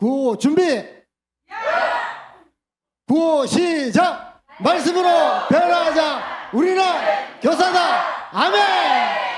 구호 준비. 구호 시작. 말씀으로 변화하자. 우리는 교사다. 아멘.